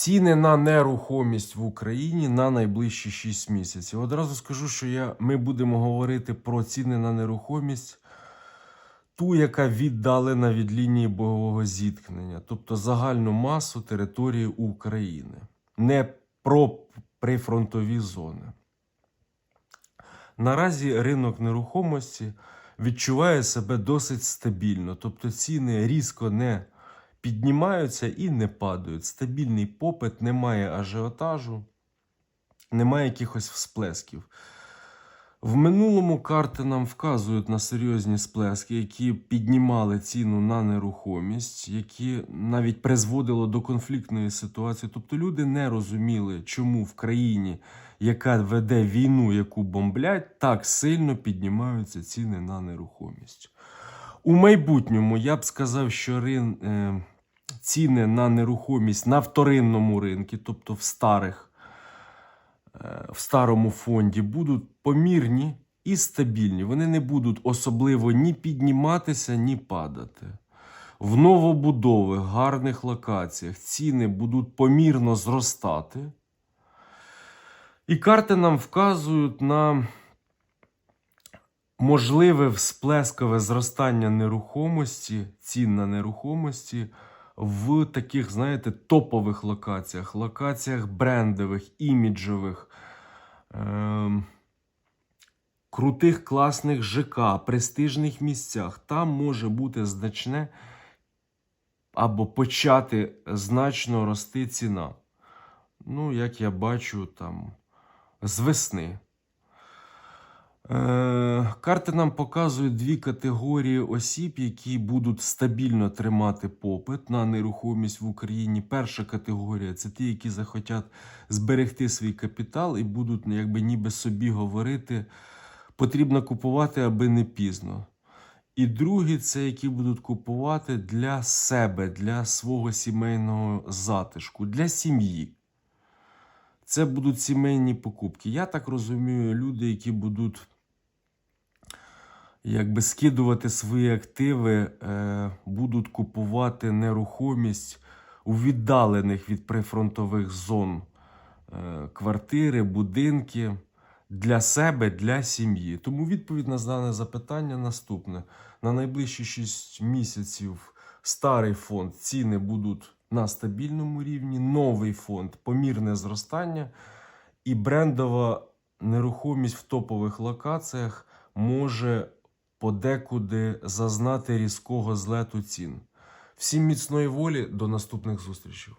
Ціни на нерухомість в Україні на найближчі 6 місяців. Одразу скажу, що я, ми будемо говорити про ціни на нерухомість, ту, яка віддалена від лінії бойового зіткнення, тобто загальну масу території України, не про прифронтові зони. Наразі ринок нерухомості відчуває себе досить стабільно, тобто ціни різко не піднімаються і не падають. Стабільний попит, немає ажіотажу, немає якихось всплесків. В минулому карти нам вказують на серйозні сплески, які піднімали ціну на нерухомість, які навіть призводило до конфліктної ситуації. Тобто люди не розуміли, чому в країні, яка веде війну, яку бомблять, так сильно піднімаються ціни на нерухомість. У майбутньому я б сказав, що рин, е, ціни на нерухомість на вторинному ринку, тобто в старих е, в старому фонді будуть помірні і стабільні. Вони не будуть особливо ні підніматися, ні падати. В новобудових гарних локаціях ціни будуть помірно зростати. І карти нам вказують на можливе всплескове зростання нерухомості, цін на нерухомості в таких, знаєте, топових локаціях, локаціях брендових, іміджових, ем, крутих, класних ЖК, престижних місцях. Там може бути значне або почати значно рости ціна. Ну, як я бачу, там з весни. Е, Карти нам показують дві категорії осіб, які будуть стабільно тримати попит на нерухомість в Україні. Перша категорія це ті, які захотять зберегти свій капітал і будуть ну, якби ніби собі говорити, потрібно купувати, аби не пізно. І другі це які будуть купувати для себе, для свого сімейного затишку, для сім'ї. Це будуть сімейні покупки. Я так розумію, люди, які будуть якби скидувати свої активи, е, будуть купувати нерухомість у віддалених від прифронтових зон е, квартири, будинки для себе, для сім'ї. Тому відповідь на дане запитання наступне: на найближчі 6 місяців старий фонд ціни будуть на стабільному рівні, новий фонд помірне зростання, і брендова нерухомість в топових локаціях може подекуди зазнати різкого злету цін. Всім міцної волі, до наступних зустрічей.